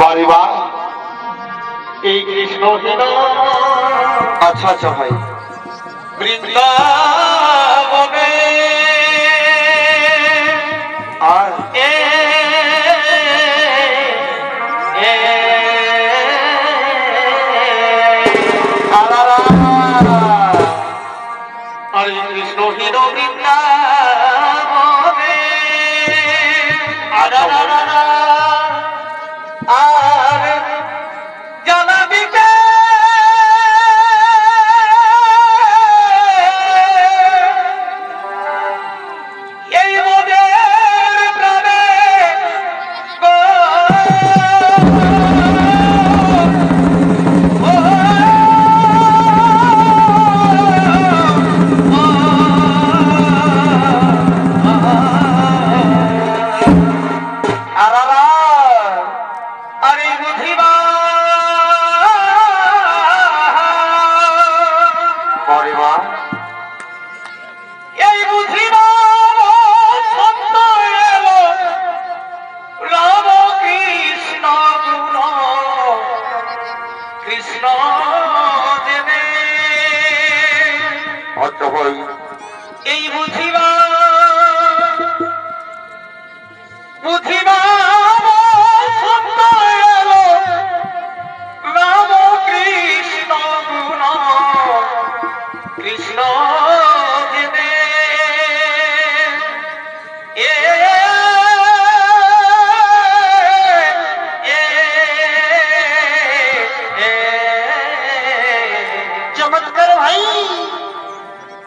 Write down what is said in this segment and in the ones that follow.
বাড়ি এই কৃষ্ণ আচ্ছা আচ্ছা ভাই। বৃন্দাবনে আচ্ছা এই বুঝিবা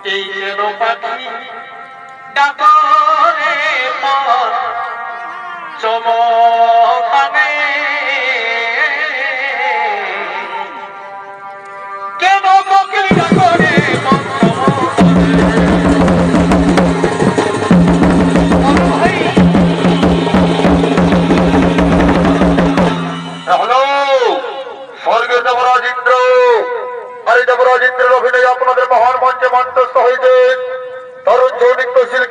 এই যেন পাখি ডাকরে চমকানে কেন চমকানে? স্বর্গীয় দেবরাজ ইন্দ্র আর দেবরাজ অভিনয় আপনাদের মহান মঞ্চে মঞ্চ সাবেক তহসিল